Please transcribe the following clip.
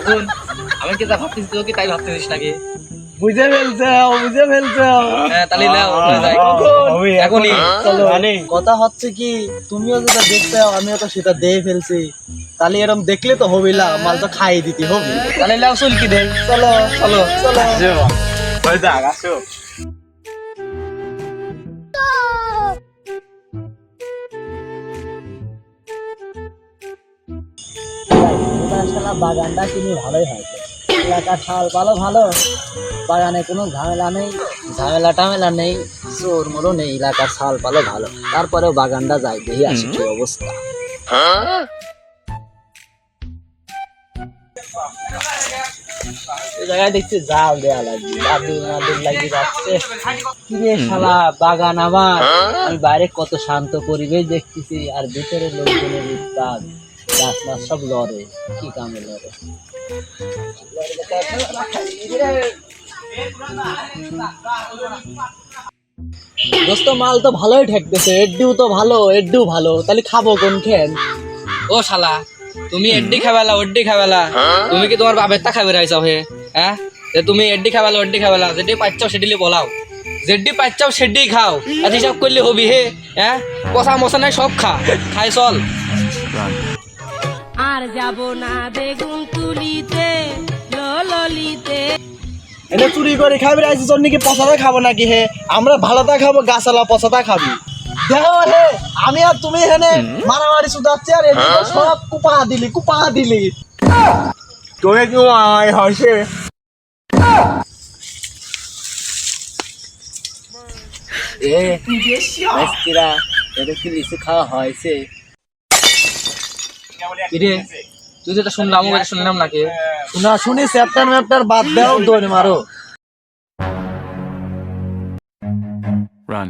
এখন আমি কি যা ভাবতেছি তুই তাই ভাবতেছিস নাকি? বুঝে ফেলছে বুঝে ফেলছে। হ্যাঁ তাহলে নাও চলে এখনই। চলো। কথা হচ্ছে কি তুমিও যেটা দেখতে আমিও তো সেটা দিয়ে ফেলছি। তাহলে এরকম দেখলে তো হবি না মাল তো খাইয়ে দিতে হবে। তাহলে চল চলো চলো। চলো শালা বাগানটা কিনে ভালোই হয়েছে এলাকার ছাল পালো ভালো। বাগানে কোনো ঝামেলা নেই ঝামেলা টামেলা নেই চোর মোড়ো নেই এলাকার ছাল পালো ভালো। তারপরেও বাগানটা যাই দেখি আসি কি অবস্থা। এই কত শান্ত পরিবেশ দেখতেছি, আর ভিতরে লোকজনের গাছ মাছ সব লড়ে, কি কামে লড়ে। দোস্ত, মাল তো ভালোই ঠেকতেছে এড্ডিও তো ভালো এড্ডিও ভালো, তাহলে খাব কোন খেন ও শালা তুমি এড্ডি খাবেলা ওড্ডি খাবেলা। তুমি কি তোমার বাপের তা খাবে রাইছাও হে? হ্যাঁ? যে তুমি এড্ডি খাবেলা ওড্ডি খাবেলা যেটি পাচ্ছাও সেটি বলাও। যেডি পাচ্ছাও সেডি খাও। আর হিসাব করলে হবি হে? হ্যাঁ? কষা মশা নাই সব খা। খাই চল। আর যাব না বেগুন তুলিতে ললিতে এনে চুরি করে খাবি রাইছি তোর নাকি পচাটা খাব নাকি হে? আমরা ভালোটা খাব গাছালা পচাটা খাবি। দেখো হে আমি আর তুমি হেনে মারামারি শুধাচ্ছি আর এদিকে সব কুপা দিলি কুপা দিলি। তোকে কি আয় হসে? এ মিস্ত্রিরা এটা কি লিচু খাওয়া হয়েছে? কিরে তুই যেটা শুনলাম ও শুনলাম নাকি? শোনা শুনি চ্যাপ্টার ম্যাপ্টার বাদ দাও দৌড়ে মারো। Run.